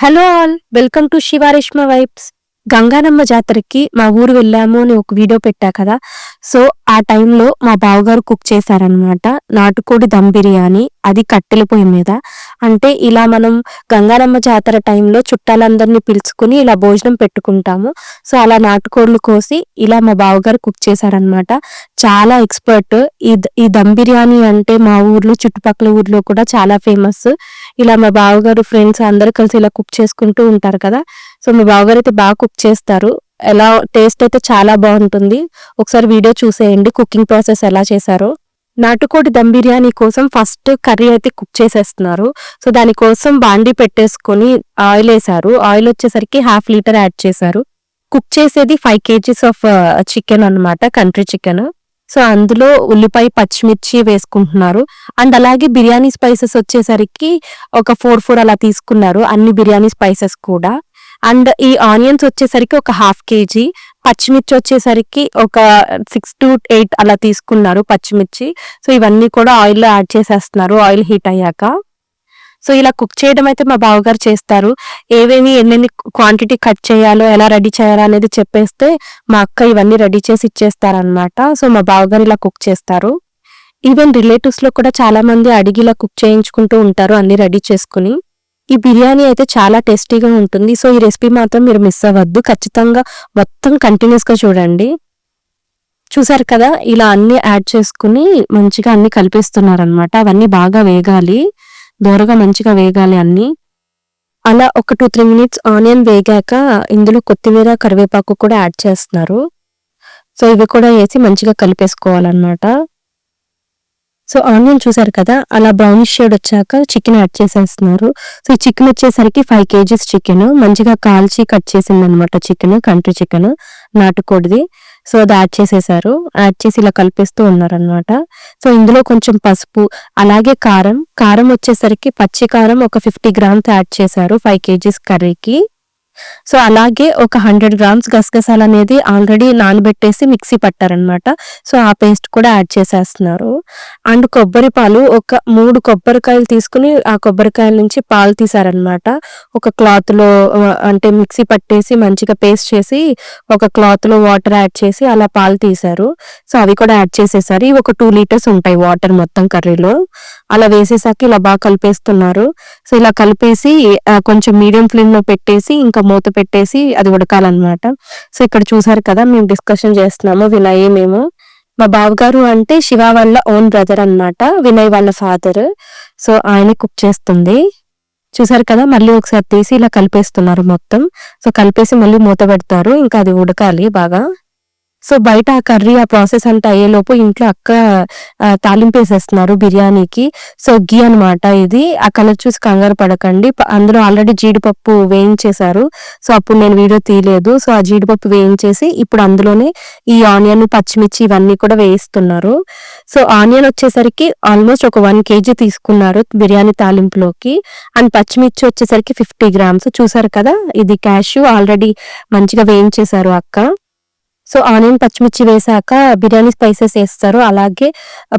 Hello all welcome to Shivareshma vibes Ganganamma జాతరకి మా ఊరు వెళ్ళాము అని ఒక వీడియో పెట్టా కదా. సో ఆ టైంలో మా బావగారు కుక్ చేశారనమాట నాటుకోడి దమ్ బిర్యానీ అది కట్టెల పొయ్యి మీద. అంటే ఇలా మనం గంగానమ్మ జాతర టైంలో చుట్టాలందరినీ పిలుచుకుని ఇలా భోజనం పెట్టుకుంటాము. సో అలా నాటుకోళ్ళు కోసి ఇలా మా బావగారు కుక్ చేశారనమాట చాలా ఎక్స్పర్ట్ ఈ ఈ దమ్ బిర్యానీ అంటే మా ఊర్లో చుట్టుపక్కల ఊర్లో కూడా చాలా ఫేమస్ ఇలా మా బావగారు ఫ్రెండ్స్ అందరు కలిసి ఇలా కుక్ చేసుకుంటూ ఉంటారు కదా. సో మా బావగారు అయితే బాగా కుక్ చేస్తారు. ఎలా టేస్ట్ అయితే చాలా బాగుంటుంది. ఒకసారి వీడియో చూసేయండి. కుకింగ్ ప్రాసెస్ ఎలా చేశారో. నాటుకోడి దమ్ బిర్యానీ కోసం ఫస్ట్ కర్రీ అయితే కుక్ చేసేస్తున్నారు. సో దానికోసం బాండి పెట్టేసుకొని ఆయిల్ వేసారు ఆయిల్ వచ్చేసరికి హాఫ్ లీటర్ యాడ్ చేశారు. కుక్ చేసేది ఫైవ్ కేజీస్ ఆఫ్ చికెన్ అన్నమాట. Country chicken. సో అందులో ఉల్లిపాయ పచ్చిమిర్చి వేసుకుంటున్నారు. అండ్ అలాగే బిర్యానీ స్పైసెస్ వచ్చేసరికి ఒక ఫోర్ ఫోర్ అలా తీసుకున్నారు అన్ని బిర్యానీ స్పైసెస్ కూడా. అండ్ ఈ ఆనియన్స్ వచ్చేసరికి ఒక హాఫ్ కేజీ పచ్చిమిర్చి వచ్చేసరికి ఒక సిక్స్ టు ఎయిట్ అలా తీసుకున్నారు పచ్చిమిర్చి. సో ఇవన్నీ కూడా ఆయిల్లో యాడ్ చేసేస్తున్నారు ఆయిల్ హీట్ అయ్యాక. సో ఇలా కుక్ చేయడం అయితే మా బావగారు చేస్తారు. ఏవేమి ఎన్నెన్ని క్వాంటిటీ కట్ చేయాలో ఎలా రెడీ చేయాలో అనేది చెప్పేస్తే మా అక్క ఇవన్నీ రెడీ చేసి ఇచ్చేస్తారనమాట సో మా బావగారు ఇలా కుక్ చేస్తారు. ఈవెన్ రిలేటివ్స్లో కూడా చాలా మంది అడిగి ఇలా కుక్ చేయించుకుంటూ ఉంటారు అన్ని రెడీ చేసుకుని. ఈ బిర్యానీ అయితే చాలా టేస్టీగా ఉంటుంది. సో ఈ రెసిపీ మాత్రం మీరు మిస్ అవ్వద్దు. ఖచ్చితంగా మొత్తం కంటిన్యూస్గా చూడండి. చూసారు కదా? ఇలా అన్ని యాడ్ చేసుకుని మంచిగా అన్ని కలిపిస్తున్నారు అనమాట అవన్నీ బాగా వేగాలి. దోరగా మంచిగా వేగాలి అన్ని. అలా ఒక టూ త్రీ మినిట్స్ ఆనియన్ వేగాక ఇందులో కొత్తిమీర కరివేపాకు కూడా యాడ్ చేస్తున్నారు. సో ఇవి కూడా వేసి మంచిగా కలిపేసుకోవాలన్నమాట. సో ఆనియన్ చూసారు కదా అలా బ్రౌనిష్ షేడ్ వచ్చాక చికెన్ యాడ్ చేసేస్తున్నారు. సో ఈ చికెన్ వచ్చేసరికి ఫైవ్ కేజీస్ చికెన్ మంచిగా కాల్చి కట్ చేసింది అనమాట చికెన్ కంట్రీ చికెన్ నాటుకోడిది. సో అది యాడ్ చేసేసారు. యాడ్ చేసి ఇలా కలిపిస్తూ ఉన్నారనమాట సో ఇందులో కొంచెం పసుపు అలాగే కారం. కారం వచ్చేసరికి పచ్చి కారం ఒక ఫిఫ్టీ గ్రామ్స్ యాడ్ చేశారు ఫైవ్ కేజీస్ కర్రీకి. సో అలాగే ఒక హండ్రెడ్ గ్రామ్స్ గసగసాలు అనేది ఆల్రెడీ నానబెట్టేసి మిక్సీ పట్టారనమాట సో ఆ పేస్ట్ కూడా యాడ్ చేసేస్తున్నారు. అండ్ కొబ్బరి పాలు ఒక మూడు కొబ్బరికాయలు తీసుకుని ఆ కొబ్బరికాయల నుంచి పాలు తీసారనమాట ఒక క్లాత్లో అంటే మిక్సీ పట్టేసి మంచిగా పేస్ట్ చేసి ఒక క్లాత్లో వాటర్ యాడ్ చేసి అలా పాలు తీసారు. సో అవి కూడా యాడ్ చేసేసారు. ఇవి ఒక టూ లీటర్స్ ఉంటాయి వాటర్ మొత్తం కర్రీలో. అలా వేసేసాక ఇలా బాగా కలిపేస్తున్నారు. సో ఇలా కలిపేసి కొంచెం మీడియం ఫ్లేమ్లో పెట్టేసి ఇంకా మూత పెట్టేసి అది ఉడకాలన్నమాట. సో ఇక్కడ చూసారు కదా మేము డిస్కషన్ చేస్తున్నాము వినయ్ మేము. మా బావగారు అంటే శివ వాళ్ళ ఓన్ బ్రదర్ అనమాట వినయ్ వాళ్ళ ఫాదర్. సో ఆయన కుక్ చేస్తుంది. చూసారు కదా మళ్ళీ ఒకసారి తీసి ఇలా కలిపేస్తున్నారు మొత్తం. సో కలిపేసి మళ్ళీ మూత పెడతారు ఇంకా అది ఉడకాలి బాగా. సో బయట ఆ కర్రీ ఆ ప్రాసెస్ అంతా అయ్యేలోపు ఇంట్లో అక్క తాలింపు వేసేస్తున్నారు బిర్యానీకి. సో గీ అనమాట ఇది. ఆ కలర్ చూసి కంగారు పడకండి. అందులో ఆల్రెడీ జీడిపప్పు వేయించేశారు. సో అప్పుడు నేను వీడియో తీయలేదు. సో ఆ జీడిపప్పు వేయించేసి ఇప్పుడు అందులోనే ఈ ఆనియన్ పచ్చిమిర్చి ఇవన్నీ కూడా వేయిస్తున్నారు. సో ఆనియన్ వచ్చేసరికి ఆల్మోస్ట్ ఒక వన్ కేజీ తీసుకున్నారు బిర్యానీ తాలింపులోకి. అండ్ పచ్చిమిర్చి వచ్చేసరికి ఫిఫ్టీ గ్రామ్స్. చూసారు కదా? ఇది క్యాష్ ఆల్రెడీ మంచిగా వేయించేశారు అక్క. సో ఆనియన్ పచ్చిమిర్చి వేసాక బిర్యానీ స్పైసెస్ వేస్తారు. అలాగే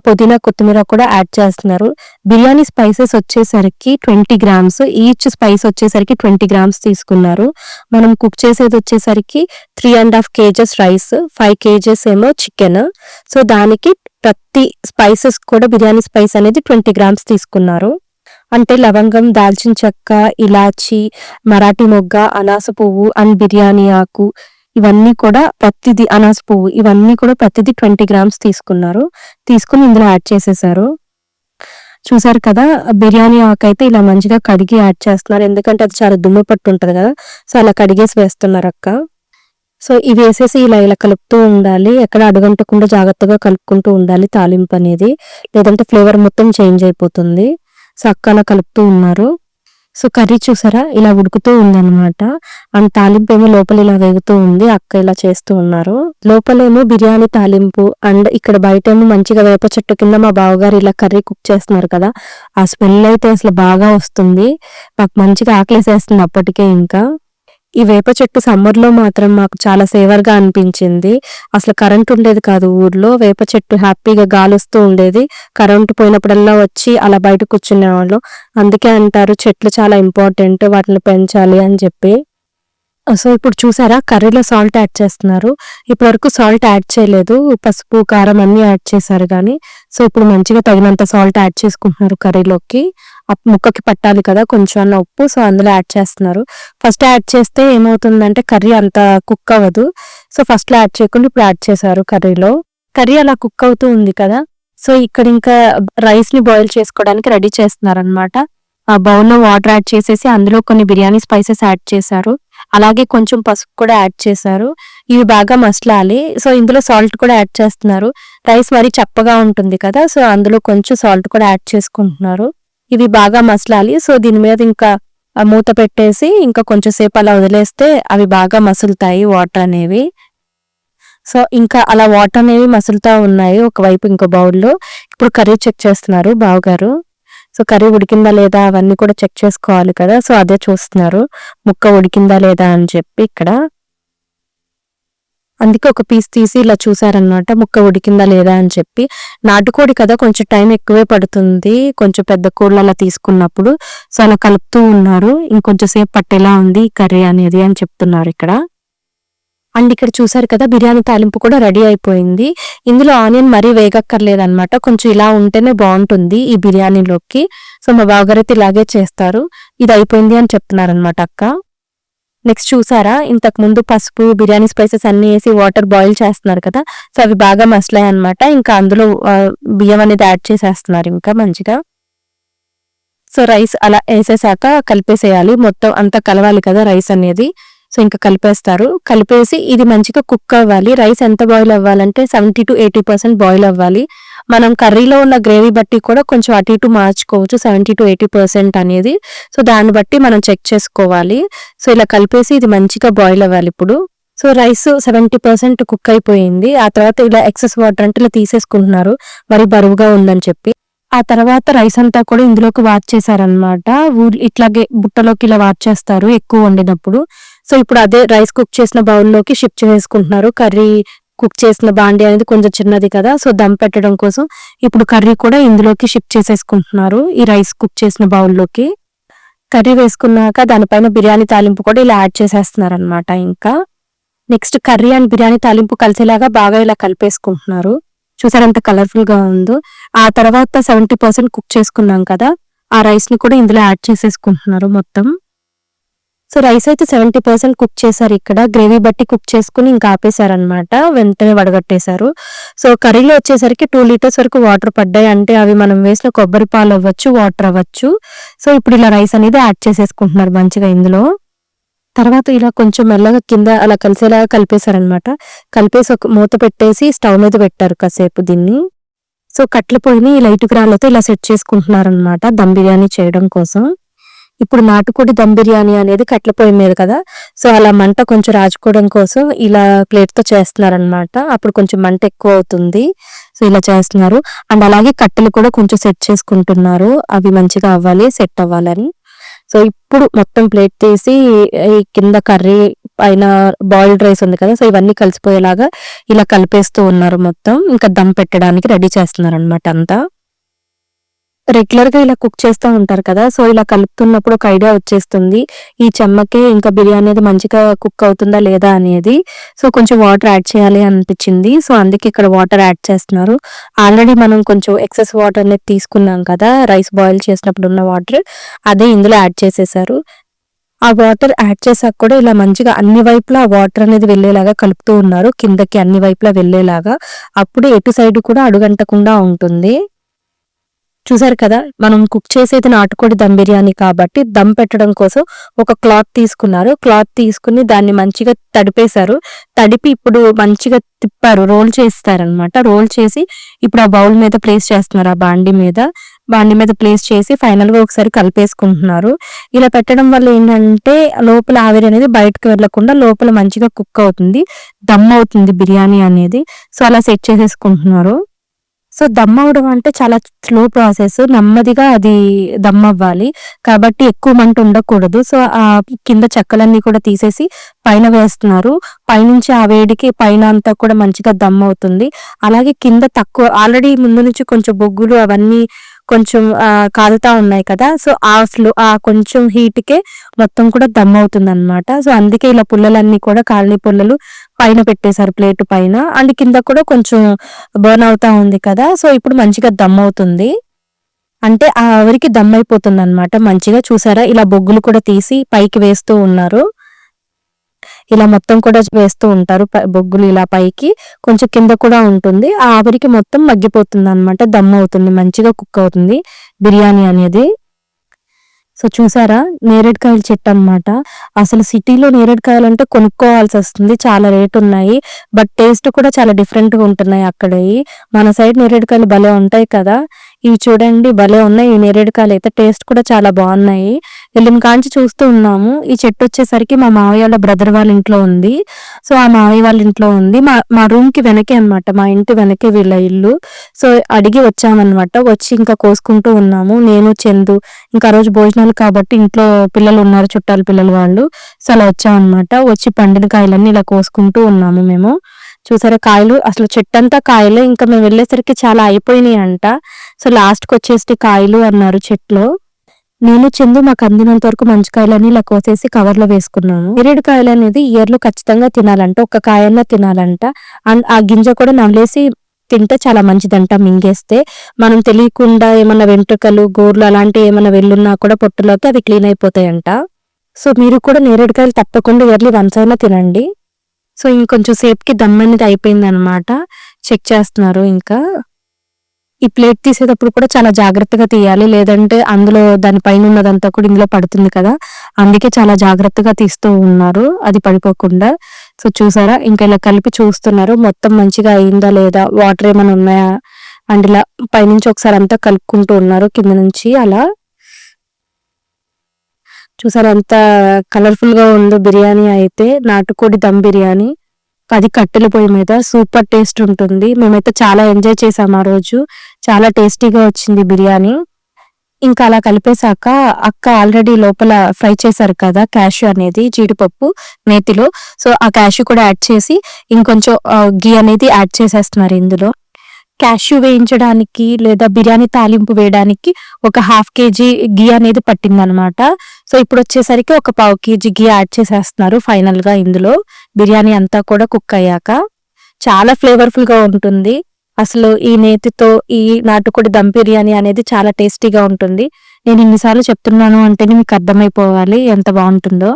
పుదీనా కొత్తిమీర కూడా యాడ్ చేస్తున్నారు. బిర్యానీ స్పైసెస్ వచ్చేసరికి ట్వంటీ గ్రామ్స్. ఈచ్ స్పైస్ వచ్చేసరికి ట్వంటీ గ్రామ్స్ తీసుకున్నారు. మనం కుక్ చేసేది వచ్చేసరికి three and half kgs rice five kgs ఏమో చికెన్. సో దానికి ప్రతి స్పైసెస్ కూడా బిర్యానీ స్పైస్ అనేది ట్వంటీ గ్రామ్స్ తీసుకున్నారు. అంటే లవంగం దాల్చిన చెక్క ఇలాచి మరాఠీ మొగ్గ అనాస పువ్వు అండ్ బిర్యానీ ఆకు ఇవన్నీ కూడా ప్రతిది అనాస పువ్వు ఇవన్నీ కూడా ప్రతిది ట్వంటీ గ్రామ్స్ తీసుకున్నారు. తీసుకుని ఇందులో యాడ్ చేసేసారు. చూసారు కదా బిర్యానీ ఆకు అయితే ఇలా మంచిగా కడిగి యాడ్ చేస్తున్నారు. ఎందుకంటే అది చాలా దుమ్ము పట్టు ఉంటుంది కదా సో అలా కడిగేసి వేస్తున్నారు అక్క. సో ఇవి వేసేసి ఇలా ఇలా కలుపుతూ ఉండాలి. ఎక్కడ అడుగంటకుండా జాగ్రత్తగా కలుపుకుంటూ ఉండాలి తాలింపు అనేది. లేదంటే ఫ్లేవర్ మొత్తం చేంజ్ అయిపోతుంది. సో అక్క అలా కలుపుతూ ఉన్నారు. సో కర్రీ చూసారా? ఇలా ఉడుకుతూ ఉందన్నమాట. అండ్ తాలింపు ఏమో లోపల ఇలా వేగుతూ ఉంది. అక్క ఇలా చేస్తూ ఉన్నారు. లోపలేమో బిర్యానీ తాలింపు అండ్ ఇక్కడ బయట ఏమో మంచిగా వేప చెట్టు కింద మా బావగారు ఇలా కర్రీ కుక్ చేస్తున్నారు కదా. ఆ స్మెల్ అయితే అసలు బాగా వస్తుంది. మాకు మంచిగా ఆకలేసేస్తుంది అప్పటికే ఇంకా. ఈ వేప చెట్టు సమ్మర్‌లో మాత్రం మాకు చాలా సేవర్‌గా అనిపించింది. అసలు కరెంట్ ఉండేది కాదు ఊర్లో. వేప చెట్టు హ్యాపీగా గాలొస్తూ ఉండేది. కరెంట్ పోయినప్పుడల్లా వచ్చి అలా బయట కూర్చునేవాళ్ళు అందుకే అంటారు చెట్లు చాలా ఇంపార్టెంట్. వాటిని పెంచాలి అని చెప్పి. సో, ఇప్పుడు చూసారా కర్రీలో సాల్ట్ యాడ్ చేస్తున్నారు. ఇప్పటివరకు సాల్ట్ యాడ్ చేయలేదు. పసుపు, కారం అన్నీ యాడ్ చేశారు కానీ సో, ఇప్పుడు మంచిగా తగినంత సాల్ట్ యాడ్ చేసుకుంటున్నారు కర్రీలోకి. ముక్కకి పట్టాలి కదా కొంచెం అన్న ఉప్పు. సో, అందులో యాడ్ చేస్తున్నారు. ఫస్ట్ యాడ్ చేస్తే ఏమవుతుందంటే కర్రీ అంత కుక్ అవ్వదు. సో, ఫస్ట్‌లో యాడ్ చేయకుండా ఇప్పుడు యాడ్ చేశారు కర్రీలో. కర్రీ అలా కుక్ అవుతూ ఉంది కదా! సో, ఇక్కడ ఇంకా రైస్‌ని బాయిల్ చేసుకోవడానికి రెడీ చేస్తున్నారనమాట. ఆ బౌల్‌లో వాటర్ యాడ్ చేసేసి అందులో కొన్ని బిర్యానీ స్పైసెస్ యాడ్ చేశారు. అలాగే కొంచెం పసుపు కూడా యాడ్ చేశారు. ఇవి బాగా మసలాలి. సో, ఇందులో సాల్ట్ కూడా యాడ్ చేస్తున్నారు. రైస్ మరీ చప్పగా ఉంటుంది కదా! సో, అందులో కొంచెం సాల్ట్ కూడా యాడ్ చేసుకుంటున్నారు. ఇవి బాగా మసలాలి. సో, దీని మీద ఇంకా మూత పెట్టేసి ఇంకా కొంచెం సేపు అలా వదిలేస్తే అవి బాగా మసులుతాయి వాటర్ అనేవి. సో, ఇంకా అలా వాటర్ అనేవి మసులుతా ఉన్నాయి ఒకవైపు ఇంకో బౌల్‌లో. ఇప్పుడు కర్రీ చెక్ చేస్తున్నారు బావగారు. సో, కర్రీ ఉడికిందా లేదా అవన్నీ కూడా చెక్ చేసుకోవాలి కదా! సో, అదే చూస్తున్నారు. ముక్క ఉడికిందా లేదా అని చెప్పి ఇక్కడ. అందుకే ఒక పీస్ తీసి ఇలా చూసారనమాట. ముక్క ఉడికిందా లేదా అని చెప్పి. నాటుకోడి కదా కొంచెం టైం ఎక్కువే పడుతుంది. కొంచెం పెద్ద కోళ్ళు అలా తీసుకున్నప్పుడు. సో, అలా కలుపుతూ ఉన్నారు. ఇంకొంచెం సేపు పట్టేలా ఉంది కర్రీ అనేది అని చెప్తున్నారు ఇక్కడ. అండ్ ఇక్కడ చూసారు కదా బిర్యానీ తాలింపు కూడా రెడీ అయిపోయింది. ఇందులో ఆనియన్ మరీ వేగక్కర్లేదనమాట. కొంచెం ఇలా ఉంటేనే బాగుంటుంది ఈ బిర్యానీలోకి. సో, మా బావగారైతే ఇలాగే చేస్తారు. ఇది అయిపోయింది అని చెప్తున్నారనమాట అక్క. నెక్స్ట్ చూసారా ఇంతకు ముందు పసుపు, బిర్యానీ స్పైసెస్ అన్నీ వేసి వాటర్ బాయిల్ చేస్తున్నారు కదా! సో, అవి బాగా మసలాయన్నమాట. ఇంకా అందులో బియ్యం అనేది యాడ్ చేసేస్తున్నారు ఇంకా మంచిగా. సో, రైస్ అలా వేసేసాక కలిపేసేయాలి. మొత్తం అంతా కలవాలి కదా రైస్ అనేది. సో, ఇంకా కలిపేస్తారు. కలిపేసి ఇది మంచిగా కుక్ అవ్వాలి. రైస్ ఎంత బాయిల్ అవ్వాలంటే 70-80% బాయిల్ అవ్వాలి. మనం కర్రీలో ఉన్న గ్రేవీ బట్టి కూడా కొంచెం అటు ఇటు మార్చుకోవచ్చు. 70-80% అనేది. సో, దాన్ని బట్టి మనం చెక్ చేసుకోవాలి. సో, ఇలా కలిపేసి ఇది మంచిగా బాయిల్ అవ్వాలి ఇప్పుడు. సో, రైస్ 70% కుక్ అయిపోయింది. ఆ తర్వాత ఇలా ఎక్సెస్ వాటర్ అంటే ఇలా తీసేసుకుంటున్నారు. మరి బరువుగా ఉందని చెప్పి. ఆ తర్వాత రైస్ అంతా కూడా ఇందులోకి వార్చేశారనమాట. ఊర్ ఇట్లాగే బుట్టలోకి ఇలా వార్చేస్తారు ఎక్కువ వండినప్పుడు. సో, ఇప్పుడు అదే రైస్ కుక్ చేసిన బౌల్‌లోకి షిఫ్ట్ చేసుకుంటున్నారు. కర్రీ కుక్ చేసిన బాండీ అనేది కొంచెం చిన్నది కదా! సో, దమ్ పెట్టడం కోసం ఇప్పుడు కర్రీ కూడా ఇందులోకి షిఫ్ట్ చేసేసుకుంటున్నారు. ఈ రైస్ కుక్ చేసిన బౌల్‌లోకి. కర్రీ వేసుకున్నాక దానిపైన బిర్యానీ తాలింపు కూడా ఇలా యాడ్ చేసేస్తున్నారనమాట ఇంకా. నెక్స్ట్ కర్రీ అండ్ బిర్యానీ తాలింపు కలిసేలాగా బాగా ఇలా కలిపేసుకుంటున్నారు. చూసారు ఎంత కలర్‌ఫుల్‌గా ఉందో. ఆ తర్వాత 70% కుక్ చేసుకున్నాం కదా! ఆ రైస్‌ని కూడా ఇందులో యాడ్ చేసేసుకుంటున్నారు మొత్తం. సో, రైస్ అయితే 70% కుక్ చేశారు ఇక్కడ. గ్రేవీ బట్టి కుక్ చేసుకుని ఇంకా ఆపేశారనమాట. వెంటనే వడగట్టేశారు. సో, కర్రీలో వచ్చేసరికి టూ లీటర్స్ వరకు వాటర్ పడ్డాయి. అంటే అవి మనం వేసిన కొబ్బరి పాలు అవ్వచ్చు, వాటర్ అవ్వచ్చు. సో, ఇప్పుడు ఇలా రైస్ అనేది యాడ్ చేసేసుకుంటున్నారు మంచిగా ఇందులో. తర్వాత ఇలా కొంచెం మెల్లగా కింద అలా కలిసేలాగా కలిపేశారనమాట. కలిపేసి ఒక మూత పెట్టేసి స్టవ్ మీద పెట్టారు కాసేపు దీన్ని. సో, కట్టెల పొయ్యిని లైట్కి రాళ్ళతో ఇలా సెట్ చేసుకుంటున్నారనమాట దమ్ బిర్యానీ చేయడం కోసం. ఇప్పుడు నాటుకోడి దమ్ బిర్యానీ అనేది కట్టెల పొయ్యి మీద కదా! సో, అలా మంట కొంచెం రాచుకోవడం కోసం ఇలా ప్లేట్‌తో చేస్తున్నారనమాట. అప్పుడు కొంచెం మంట ఎక్కువ అవుతుంది. సో, ఇలా చేస్తున్నారు. అండ్ అలాగే కట్టెలు కూడా కొంచెం సెట్ చేసుకుంటున్నారు. అవి మంచిగా అవ్వాలి, సెట్ అవ్వాలని. సో, ఇప్పుడు మొత్తం ప్లేట్ తీసి ఈ కింద కర్రీ పైన బాయిల్డ్ రైస్ ఉంది కదా! సో, ఇవన్నీ కలిసిపోయేలాగా ఇలా కలిపేస్తూ ఉన్నారు మొత్తం. ఇంకా దమ్ పెట్టడానికి రెడీ చేస్తున్నారనమాట అంతా. రెగ్యులర్‌గా ఇలా కుక్ చేస్తూ ఉంటారు కదా! సో, ఇలా కలుపుతున్నప్పుడు ఒక ఐడియా వచ్చేస్తుంది. ఈ చెమ్మకే ఇంకా బిర్యానీ అనేది మంచిగా కుక్ అవుతుందా లేదా అనేది. సో, కొంచెం వాటర్ యాడ్ చేయాలి అనిపించింది. సో, అందుకే ఇక్కడ వాటర్ యాడ్ చేస్తున్నారు. ఆల్రెడీ మనం కొంచెం ఎక్సెస్ వాటర్ అనేది తీసుకున్నాం కదా! రైస్ బాయిల్ చేసినప్పుడు ఉన్న వాటర్. అదే ఇందులో యాడ్ చేసేసారు ఆ వాటర్ యాడ్ చేసాక కూడా ఇలా మంచిగా అన్ని వైపులా వాటర్ అనేది వెళ్ళేలాగా కలుపుతూ ఉన్నారు. కిందకి అన్ని వైపులా వెళ్ళేలాగా. అప్పుడు ఎటు సైడ్ కూడా అడుగంటకుండా ఉంటుంది. చూసారు కదా! మనం కుక్ చేసేది నాటుకోడి దమ్ బిర్యానీ కాబట్టి దమ్ పెట్టడం కోసం ఒక క్లాత్ తీసుకున్నారు. క్లాత్ తీసుకొని దాన్ని మంచిగా తడిపేశారు. తడిపి ఇప్పుడు మంచిగా తిప్పారు. రోల్ చేస్తారనమాట. రోల్ చేసి ఇప్పుడు ఆ బౌల్ మీద ప్లేస్ చేస్తున్నారు. ఆ బాండి మీద. బాండి మీద ప్లేస్ చేసి ఫైనల్‌గా ఒకసారి కలిపేసుకుంటున్నారు. ఇలా పెట్టడం వల్ల ఏంటంటే లోపల ఆవిరి అనేది బయటకి వెళ్ళకుండా లోపల మంచిగా కుక్ అవుతుంది. దమ్ అవుతుంది బిర్యానీ అనేది. సో, అలా సెట్ చేసేసుకుంటున్నారు. సో దమ్ అవడం అంటే చాలా స్లో ప్రాసెస్. నెమ్మదిగా అది దమ్ అవ్వాలి. కాబట్టి ఎక్కువ మంట ఉండకూడదు. సో ఆ కింద చెక్కలన్నీ కూడా తీసేసి పైన వేస్తున్నారు. పైనుంచి ఆ వేడికి పైన అంతా కూడా మంచిగా దమ్ అవుతుంది. అలాగే కింద తక్కువ ఆల్రెడీ ముందు నుంచి కొంచెం బొగ్గులు అవన్నీ కొంచెం కాలుతా ఉన్నాయి కదా సో ఆ స్లో ఆ కొంచెం హీట్కే మొత్తం కూడా దమ్ అవుతుంది అనమాట సో అందుకే ఇలా పుల్లలన్నీ కూడా కాలనీ పుల్లలు పైన పెట్టేశారు ప్లేట్ పైన. అండ్ కింద కూడా కొంచెం బర్న్ అవుతా ఉంది కదా సో ఇప్పుడు మంచిగా దమ్ అవుతుంది. అంటే ఆ ఆవిరికి దమ్ అయిపోతుంది అనమాట మంచిగా చూసారా? ఇలా బొగ్గులు కూడా తీసి పైకి వేస్తూ ఉన్నారు. ఇలా మొత్తం కూడా వేస్తూ ఉంటారు బొగ్గులు ఇలా పైకి. కొంచెం కింద కూడా ఉంటుంది. ఆ ఆవిరికి మొత్తం మగ్గిపోతుంది అనమాట దమ్ అవుతుంది. మంచిగా కుక్ అవుతుంది బిర్యానీ అనేది. సో చూసారా? నేరేడుకాయల చెట్టు అనమాట అసలు సిటీలో నేరేడుకాయలు అంటే కొనుక్కోవాల్సి వస్తుంది. చాలా రేట్ ఉన్నాయి. బట్ టేస్ట్ కూడా చాలా డిఫరెంట్గా ఉంటున్నాయి అక్కడవి. మన సైడ్ నేరేడుకాయలు భలే ఉంటాయి కదా. ఇవి చూడండి భలే ఉన్నాయి. ఈ నేరేడుకాయలు అయితే టేస్ట్ కూడా చాలా బాగున్నాయి. వెళ్ళిన కాంచి చూస్తూ ఉన్నాము. ఈ చెట్టు వచ్చేసరికి మా మావయ్య వాళ్ళ బ్రదర్ వాళ్ళ ఇంట్లో ఉంది. సో ఆ మావయ్య వాళ్ళ ఇంట్లో ఉంది. మా మా రూమ్కి వెనకే అనమాట మా ఇంటి వెనకే వీళ్ళ ఇల్లు. సో అడిగి వచ్చామన్నమాట. వచ్చి ఇంకా కోసుకుంటూ ఉన్నాము. నేను చందు ఇంకా రోజు భోజనాలు కాబట్టి ఇంట్లో పిల్లలు ఉన్నారు చుట్టాలు పిల్లలు వాళ్ళు. సో అలా వచ్చామన్నమాట. వచ్చి పండిన కాయలన్నీ ఇలా కోసుకుంటూ ఉన్నాము మేము. చూసారా కాయలు? అసలు చెట్టంతా కాయలు. ఇంకా మేము వెళ్ళేసరికి చాలా అయిపోయినాయి అంట సో లాస్ట్కి వచ్చేసి కాయలు అన్నారు చెట్లు. నేను చందు మాకు అందినంత వరకు మంచి కాయలని ఇలా కోసేసి కవర్లో వేసుకున్నాను నేరేడు కాయలు అనేది ఇయర్లో ఖచ్చితంగా తినాలంట. ఒక కాయన్నా తినాలంట. అండ్ ఆ గింజ కూడా నవ్లేసి తింటే చాలా మంచిదంట మింగేస్తే. మనం తెలియకుండా ఏమన్నా వెంట్రుకలు గోర్లు అలాంటివి ఏమైనా వెళ్ళున్నా కూడా పొట్టులోకి అవి క్లీన్ అయిపోతాయంట. సో మీరు కూడా నేరేడుకాయలు తప్పకుండా ఇయర్లీ వన్స్ అయినా తినండి. సో ఇంకొంచెం సేపుకి దమ్ అనేది అయిపోయింది అనమాట చెక్ చేస్తున్నారు ఇంకా. ఈ ప్లేట్ తీసేటప్పుడు కూడా చాలా జాగ్రత్తగా తీయాలి. లేదంటే అందులో దాని పైన ఉన్నదంతా కూడా ఇందులో పడుతుంది కదా. అందుకే చాలా జాగ్రత్తగా తీస్తూ ఉన్నారు. అది పడిపోకుండా. సో చూసారా? ఇంకా ఇలా కలిపి చూస్తున్నారు. మొత్తం మంచిగా అయిందా లేదా? వాటర్ ఏమైనా ఉన్నాయా? అండ్ ఇలా పైనుంచి ఒకసారి అంతా కలుపుకుంటూ ఉన్నారు. కింద నుంచి అలా. చూసారా అంత కలర్ఫుల్గా ఉందో బిర్యానీ అయితే నాటుకోడి దమ్ బిర్యానీ అది కట్టెల పొయ్యి మీద సూపర్ టేస్ట్ ఉంటుంది. మేమైతే చాలా ఎంజాయ్ చేసాం ఆ రోజు. చాలా టేస్టీగా వచ్చింది బిర్యానీ. ఇంకా అలా కలిపేశాక అక్క ఆల్రెడీ లోపల ఫ్రై చేశారు కదా క్యాష్యూ అనేది జీడిపప్పు నేతిలో. సో ఆ క్యాష్యూ కూడా యాడ్ చేసి ఇంకొంచెం గీ అనేది యాడ్ చేసేస్తున్నారు ఇందులో. క్యాష్యూ వేయించడానికి లేదా బిర్యానీ తాలింపు వేయడానికి ఒక హాఫ్ కేజీ గీ అనేది పట్టిందనమాట సో ఇప్పుడు వచ్చేసరికి ఒక పావు కేజీ గీ యాడ్ చేసేస్తున్నారు ఫైనల్గా ఇందులో. బిర్యానీ అంతా కూడా కుక్ అయ్యాక. చాలా ఫ్లేవర్ఫుల్గా ఉంటుంది. అసలు ఈ నేతితో ఈ నాటుకోడి దమ్ బిర్యానీ అనేది చాలా టేస్టీగా ఉంటుంది. నేను ఇన్నిసార్లు చెప్తున్నాను అంటేనే మీకు అర్థమైపోవాలి ఎంత బాగుంటుందో.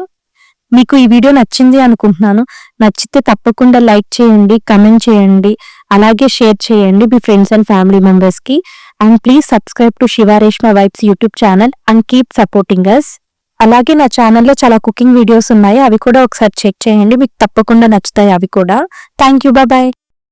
మీకు ఈ వీడియో నచ్చింది అనుకుంటున్నాను. నచ్చితే తప్పకుండా లైక్ చేయండి కమెంట్ చేయండి. అలాగే షేర్ చేయండి మీ ఫ్రెండ్స్ అండ్ ఫ్యామిలీ మెంబర్స్కి and please subscribe to Shivareshma vibes YouTube channel and keep supporting us అలాగే నా ఛానల్లో చాలా కుకింగ్ వీడియోస్ ఉన్నాయి. అవి కూడా ఒకసారి చెక్ చేయండి. మీకు తప్పకుండా నచ్చుతాయి అవి కూడా. Thank you bye